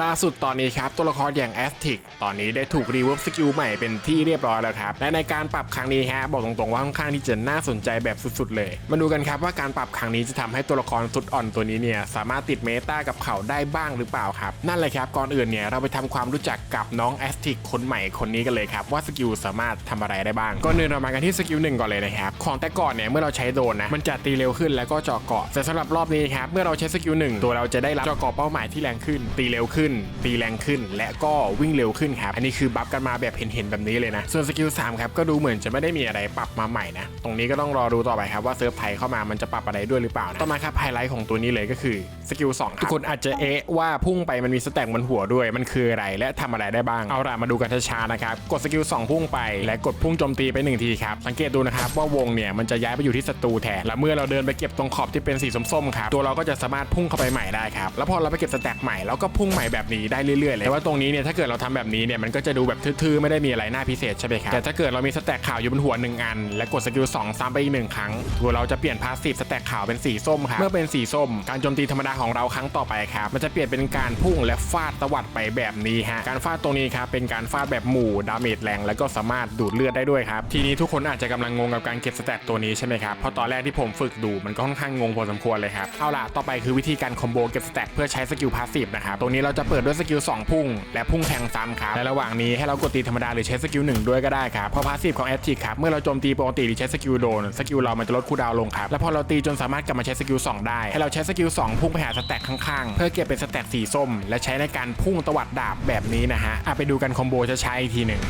ล่าสุดตอนนี้ครับตัวละครอย่างแอสติกตอนนี้ได้ถูกรีเวิร์สกิลใหม่เป็นที่เรียบร้อยแล้วครับ และในการปรับครั้งนี้ฮะบอกตรงๆว่าค่อนข้างที่จะน่าสนใจแบบสุดๆ เลย มาดูกันครับว่าการปรับครั้งนี้จะทำให้ตัวละครสุดอ่อนตัวนี้เนี่ยสามารถติดเมตากับเขาได้บ้างหรือเปล่าครับ นั่นเลยครับก่อนอื่นเนี่ยเราไปทำความรู้จักกับน้องแอสติกคนใหม่คนนี้กันเลยครับว่าสกิลสามารถทำอะไรได้บ้างก่อนอื่นเรามากันที่สกิลหนึ่งก่อนเลยนะครับของแต่ก่อนเนี่ยเมื่อเราใช้โดนนะมันจะตีเร็วขึ้นแล้วก็เจาะเกาะแต่สำหรับรอบนี้ครับเมื่อเราใช้สกิลหนึ่งตัวเราจะได้รับเจาะเกาะเป้าหมายที่แรงขึ้นตีเร็วขึ้นตีแรงขึ้น และก็วิ่งเร็วขึ้นครับ อันนี้คือบัฟกันมาแบบเห็นๆแบบนี้เลยนะ ส่วนสกิล3ครับก็ดูเหมือนจะไม่ได้มีอะไรปรับมาใหม่นะ ตรงนี้ก็ต้องรอดูต่อไปครับว่าเซิร์ฟไทยเข้ามามันจะปรับอะไรด้วยหรือเปล่านะต่อมาครับไฮไลท์ของตัวนี้เลยก็คือสกิล2ทุกคนอาจจะเอ๊ะว่าพุ่งไปมันมีสแต็กบนหัวด้วย มันคืออะไรและทำอะไรได้บ้าง เอาล่ะมาดูกันช้าๆนะครับ กดสกิล2พุ่งไปและกดพุ่งโจมตีไปหนึ่งทีครับ สังเกตดูนะครับว่าวงเนี่ยมันจะย้ายไปอยู่ที่ศัตรูแทน และเมื่อเราเดินไปเก็บตรงขอบที่เป็นสีส้มๆครับ ตัวเราก็จะสามารถพุ่งเข้าไปใหม่ได้ครับ แล้วพอเราไปเก็บสแต็กใหม่เราก็พุ่งใหม่แบบนี้ได้เรื่อยๆเลยแต่ว่าตรงนี้เนี่ยถ้าเกิดเราทำแบบนี้เนี่ยมันก็จะดูแบบทื่อๆไม่ได้มีอะไรน่าพิเศษใช่ไหมครับแต่ถ้าเกิดเรามีสแต็กขาวอยู่บนหัวหนึ่งอัน และกดสกิล2ซ้ำไปอีกหนึ่งครั้งตัวเราจะเปลี่ยนพาสซีฟสแต็กขาวเป็นสีส้มครับเมื่อเป็นสีส้ม การโจมตีธรรมดาของเราครั้งต่อไปครับมันจะเปลี่ยนเป็นการพุ่งและฟาดตวัดไปแบบนี้ฮะการฟาดตรงนี้ครับเป็นการฟาดแบบหมู่ดาเมจแรง แล้วก็สามารถดูดเลือดได้ด้วยครับทีนี้ทุกคนอาจจะกำลังงงกับการเก็บสแต็กตัวนี้ใช่ไหมครับเพราะตอนแรกที่ผมฝึกดูมันก็ค่อนข้างงงพอสมควรเลยครับเอาล่ะต่อไปคือวิธีการคอมโบเก็บสแต็กเพื่อใช้สกิลพาสซีฟนะครับตรงนี้เราจะเปิดด้วยสกิล2พุ่ง และพุ่งแทงซ้ำครับและระหว่างนี้ให้เรากดตีธรรมดาหรือใช้สกิลหนึ่งด้วยก็ได้ครับเพราะพาสซีฟของแอตติกครับเมื่อเราโจมตีปกติหรือใช้สกิลโดนสกิลเรามันจะลดคูดาวลงครับและพอเราตีจนสามารถกลับมาใช้สกิล2ได้ให้เราใช้สกิล2พุ่งไปหาสแต็กข้างๆเพื่อเก็บเป็นสแต็กสีส้ม และใช้ในการพุ่งตวัดดาบแบบนี้นะฮะอะไปดูกันคอมโบจะใช้อีกทีหนึ่ง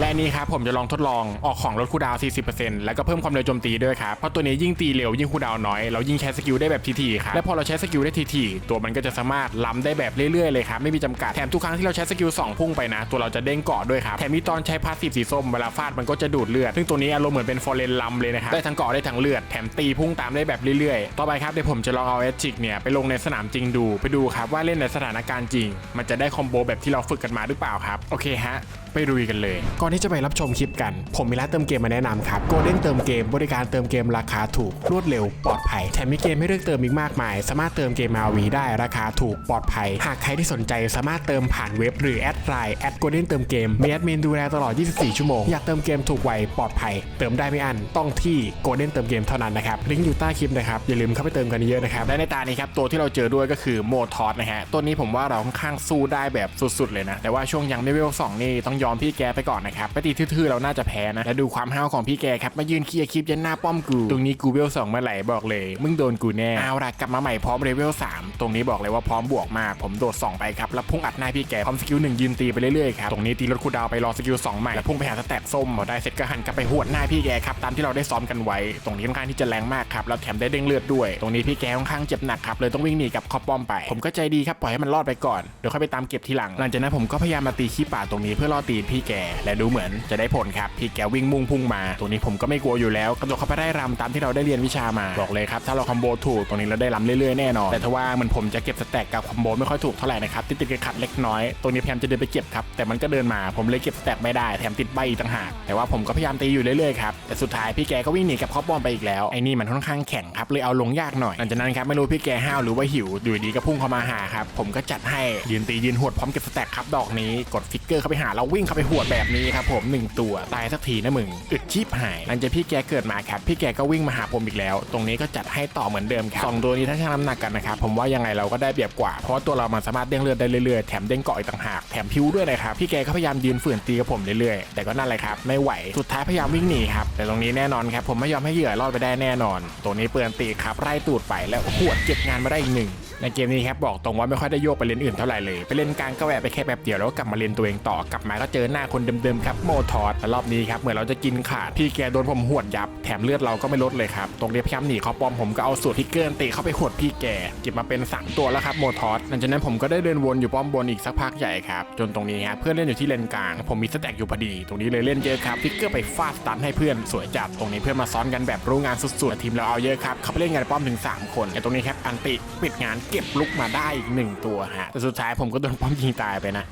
และนี้ครับผมจะลองทดลองออกของลดคูดาว 40%แล้วก็เพิ่มความเร็วโจมตีด้วยครับ เพราะตัวนี้ยิ่งตีเร็วยิ่งคูดาวน้อย เรายิ่งใช้สกิลได้แบบทีๆครับ และพอเราใช้สกิลได้ทีๆตัวมันก็จะสามารถล้ำได้แบบเรื่อยๆเลยครับ ไม่มีจำกัด แถมทุกครั้งที่เราใช้สกิล2พุ่งไปนะ ตัวเราจะเด้งเกาะด้วยครับ แถมมีตอนใช้พาสซีฟสีส้มเวลาฟาดมันก็จะดูดเลือด ซึ่งตัวนี้อารมณ์เหมือนเป็นฟอร์เรนล้ำเลยนะครับ ได้ทั้งเกาะได้ทั้งเลือด แถมตีพุ่งตามได้แบบเรื่อยๆ ต่อไปครับเดี๋ยวผมจะลองเอาเอจิกเนี่ยไปลงในสนามจริงดู ไปดูครับว่าเล่นในสถานการณ์จริง มันจะได้คอมโบแบบที่เราฝึกกันมาหรือเปล่าครับโอเคฮะ ไปลุยกันเลย ก่อนที่จะไปรับชมคลิปกัน ผมมีร้านเติมเกมมาแนะนำครับ Golden เติมเกมบริการเติมเกมราคาถูก รวดเร็ว ปลอดภัย แถมมีเกมให้เลือกเติมอีกมากมาย สามารถเติมเกม RV ได้ราคาถูกปลอดภัย หากใครที่สนใจสามารถเติมผ่านเว็บหรือแอดไลน์แอด Golden เติมเกมมีแอดมินดูแลตลอด 24 ชั่วโมง อยากเติมเกมถูกไวปลอดภัย เติมได้ไม่อันต้องที่ Golden เติมเกมเท่านั้นนะครับลิงก์อยู่ใต้คลิปนะครับอย่าลืมเข้าไปเติมกันเยอะนะครับและในตานี้ครับตัวที่เราเจอด้วยก็คือโมทอสนะฮะตัวนี้ผมว่าเราค่อนข้างสู้ได้แบบสุดๆเลยนะแต่ว่าช่วงยังเลเวล2นี่ต้องยอมพี่แกไปก่อนนะครับไปตีทื่อๆเราน่าจะแพ้นะและดูความห้าวของพี่แกครับมายืนเคลียร์คลิปยันหน้าป้อมกูตรงนี้กูเวล2เมื่อไหร่บอกเลย มึงโดนกูแน่เอาละกลับมาใหม่พร้อมเลเวล3ตรงนี้บอกเลยว่าพร้อมบวกมากผมโดด2ไปครับแล้วพุ่งอัดหน้าพี่แกพร้อมสกิล1ยืนตีไปเรื่อยๆครับตรงนี้ตีรถคูดาวไปรอสกิล2ใหม่แล้วพุ่งไปหาสแต็กส้มพอได้เสร็จก็หันกลับไปหวดหน้าพี่แกครับตามที่เราได้ซ้อมกันไว้ ตรงนี้ค่อนข้างที่จะแรงมากครับแล้วแถมได้เด้งเลือดด้วย ตรงนี้พี่แกค่อนข้างเจ็บหนักครับเลยต้องวิ่งหนีกับคอปป้อมไป ผมก็ใจดีครับปล่อยให้มันรอดไปก่อนเดี๋ยวค่อยไปตามเก็บทีหลัง หลังจากนั้นผมก็พยายามมาตีขี้ป่าตรงนี้เพื่อล่อตีพี่แก และดูเหมือนจะได้ผลครับ พี่แกวิ่งมุ่งพุ่งมาตรงนี้ผมก็ไม่กลัวอยู่แล้วกระโดดเข้าไปได้รำตามที่เราได้เรียนวิชามา บอกเลยครับ ถ้าเราคอมโบถูกตรงนี้เราได้รำเรื่อยๆแน่นอน แต่ถ้าว่าเหมันผมจะเก็บสแต็กกับคอมโบไม่ค่อยถูกเท่าไหร่นะครับติดติดๆขัดเล็กน้อย ตรงนี้พยายามจะเดินไปเก็บครับ แต่มันก็เดินมา ผมเลยเก็บสแต็กไม่ได้ แถมติดใบอีกต่างหาก แต่ว่าผมก็พยายามตีอยู่เรื่อยๆครับ แต่สุดท้ายพี่แกก็วิ่งหนีกับคอปบอมไปอีกแล้ว ไอ้นี่มันค่อนข้างแข็งครับ เลยเอาลงยากหน่อย หลังจากนั้นครับไม่รู้พี่แกห้าวหรือว่าหิว อยู่ดีก็พุ่งเข้ามาหาครับ ผมก็จัดให้ยืนตียืนหวดพร้อมเก็บสแต็กครับดอกนี้ กดฟิกเกอร์เข้าไปหาแล้ววิ่งเข้าไปหัวดแบบนี้ครับผมหนึ่งตัวตายสักทีนะมึงอึดชีพหายหลังจากพี่แกเกิดมาครับพี่แกก็วิ่งมาหาผมอีกแล้ว ตรงนี้ก็จัดให้ต่อเหมือนเดิมครับสองตัวนี้ถ้าชั่งน้ำหนักกันนะครับผมว่ายังไงเราก็ได้เปรียบกว่า เพราะตัวเรามันสามารถเด้งเลือดได้เรื่อยๆแถมเด้งเกาะอีกต่างหากแถมพิวด้วยนะครับพี่แกก็พยายามยืนฝืนตีกับผมเรื่อยๆแต่ก็นั่นแหละครับไม่ไหวสุดท้ายพยายามวิ่งหนีครับแต่ตรงนี้แน่นอนครับผมไม่ยอมให้เหยื่อรอดไปได้แน่นอนตรงนี้เปือนตีครับไล่ตูดไปแล้วหวดเก็บงานมาได้อีกหนึ่ง ในเกมนี้ครับบอกตรงว่าไม่ค่อยได้โยกไปเล่นอื่นเท่าไหร่เลยไปเล่นกลางก็แวะไปแค่แป๊บเดียวแล้วก็กลับมาเล่นตัวเองต่อกลับมาก็เจอหน้าคนเดิมๆครับโมทอสแต่รอบนี้ครับเหมือนเราจะกินขาดพี่แกโดนผมหวดยับแถมเลือดเราก็ไม่ลดเลยครับตรงนี้พยายามหนีเขาปอมผมก็เอาสูตรพิกเกอร์ตีเข้าไปหวดพี่แกเก็บมาเป็นสามตัวแล้วครับโมทอสหลังจากนั้นผมก็ได้เดินวนอยู่ป้อมบนอีกสักพักใหญ่ครับจนตรงนี้ฮะเพื่อนเล่นอยู่ที่เลนกลาง ผมมีสแต็กอยู่พอดี ตรงนี้เลยเล่นเยอะครับพิกเกอร์ไปฟาดสตันให้เพื่อนสวยจัดตรงนี้เพื่อนมาซ้อนกันแบบรู้งานสุดๆทีมเราเอาเยอะครับเขาไปเล่นกันป้อมถึงสามคนไอ้ตรงนี้ครับอันติปิดงานเก็บลุกมาได้อีกหนึ่งตัวฮะแต่สุดท้ายผมก็โดนป้อมยิงตายไปนะ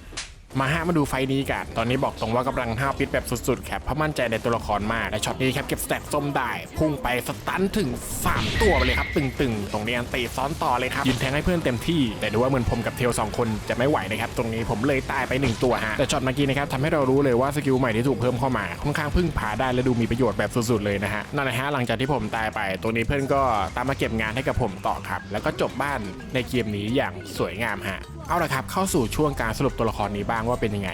มาฮะมาดูไฟนี้กัน ตอนนี้บอกตรงว่ากำลังห้าวปิดแบบสุดๆครับเพราะมั่นใจในตัวละครมาก และช็อตนี้ครับเก็บสแต็กส้มได้ พุ่งไปสตันถึง 3 ตัวไปเลยครับ ตึงๆ ตรงนี้อันตีซ้อนต่อเลยครับ ยืนแทงให้เพื่อนเต็มที่ แต่ดูว่าเหมือนผมกับเทลสองคนจะไม่ไหวนะครับ ตรงนี้ผมเลยตายไป 1 ตัวฮะ แต่ช็อตเมื่อกี้นะครับทำให้เรารู้เลยว่าสกิลใหม่ที่ถูกเพิ่มเข้ามา ค่อนข้างพึ่งพาได้และดูมีประโยชน์แบบสุดๆเลยนะฮะ นั่นแหละฮะหลังจากที่ผมตายไปตัวนี้เพื่อนก็ตามมาเก็บงานให้กับผมต่อครับ แล้วก็จบบ้านในเกมนี้อย่างสวยงามฮะ เอาละครับเข้าสู่ช่วงการสรุปตัวละครนี้บ้างว่าเป็นยังไง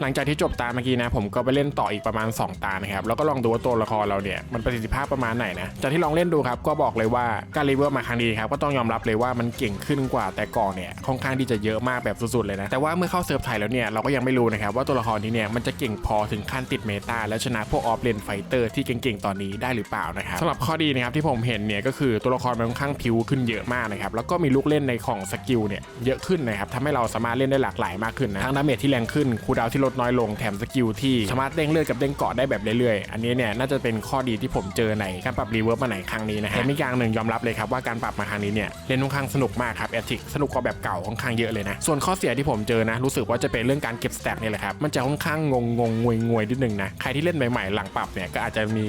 หลังจากที่จบตาเมื่อกี้นะผมก็ไปเล่นต่ออีกประมาณ 2 ตานะครับแล้วก็ลองดูว่าตัวละครเราเนี่ยมันประสิทธิภาพประมาณไหนนะจากที่ลองเล่นดูครับก็บอกเลยว่าการรีเวิร์มาครั้งนี้ครับก็ต้องยอมรับเลยว่ามันเก่งขึ้นกว่าแต่ก่อนเนี่ยค่อนข้างที่จะเยอะมากแบบสุดๆเลยนะแต่ว่าเมื่อเข้าเซิร์ฟไทยแล้วเนี่ยเราก็ยังไม่รู้นะครับว่าตัวละครนี้เนี่ยมันจะเก่งพอถึงขั้นติดเมตาและชนะพวกออฟเลนไฟเตอร์ที่เก่งๆตอนนี้ได้หรือเปล่านะครับสำหรับข้อดีนะครับที่ผมเห็นเนี่ยก็คือตัวละครมันค่อนข้างพิวขึ้นเยอะมากนะครับแล้วก็มีลูกเล่นในของสกิลเนี่ยเยอะขึ้นนะครับทำให้เราสามารถเล่นได้หลากหลายมากขึ้นนะทั้งดาเมจที่แรงขึ้นคูดาวที่ลดน้อยลงแถมสกิลที่สามารถเด้งเลือดกับเด้งเกาะได้แบบเรื่อยๆ อันนี้เนี่ยน่าจะเป็นข้อดีที่ผมเจอในการปรับรีเวิร์สมาไหนครั้งนี้นะฮะแต่มีอย่างหนึ่งยอมรับเลยครับว่าการปรับมาครั้งนี้เนี่ยเล่นค่อนข้างสนุกมากครับแอติกสนุกกว่าแบบเก่าค่อนข้างเยอะเลยนะส่วนข้อเสียที่ผมเจอนะรู้สึกว่าจะเป็นเรื่องการเก็บสแต็กนี่แหละครับมันจะค่อนข้างงงงงวยงวยนิดนึงนะใครที่เล่นใหม่ๆ หลังปรับเนี่ยก็อาจจะมี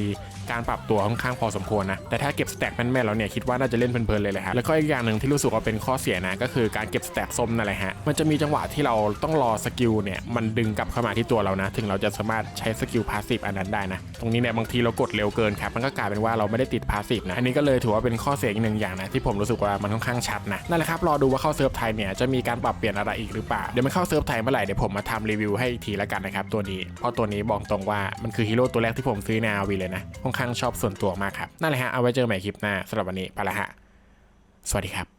การปรับตัวค่อนข้างพอสมควรนะ แต่ถ้าเก็บสแต็กแม่นๆแล้วเนี่ยคิดว่าน่าจะเล่นเพลินๆเลยแหละครับ แล้วก็อีกอย่างหนึ่งที่รู้สึกว่าเป็นข้อเสียนะ ก็คือการเก็บสแต็กส้มนั่นแหละฮะ มันจะมีจังหวะที่เราต้องรอสกิลเนี่ยมันดึงกลับเข้ามาที่ตัวเรานะ ถึงเราจะสามารถใช้สกิลพาสซีฟอันนั้นได้นะ ตรงนี้เนี่ยบางทีเรากดเร็วเกินครับ มันก็กลายเป็นว่าเราไม่ได้ติดพาสซีฟนะ อันนี้ก็เลยถือว่าเป็นข้อเสียอีกหนึ่งอย่างนะที่ผมรู้สึกว่ามันค่อนข้างชัดนะ นั่นแหละครับ รอดูว่าเข้าเซิร์ฟไทยเนี่ยจะมีการปรับเปลี่ยนอะไรอีกหรือเปล่า เดี๋ยวมันเข้าเซิร์ฟไทยเมื่อไหร่เดี๋ยวผมมาทำรีวิวให้อีกทีละกันนะครับตัวนี้เพราะตัวนี้บอกตรงว่ามันคือฮีโร่ตัวแรกที่ผมซื้อในอาวีเลยนะค่อนข้างชอบส่วนตัวมากครับนั่นแหละฮะเอาไว้เจอใหม่คลิปหน้าสำหรับวันนี้ไปละฮะสวัสดีครับ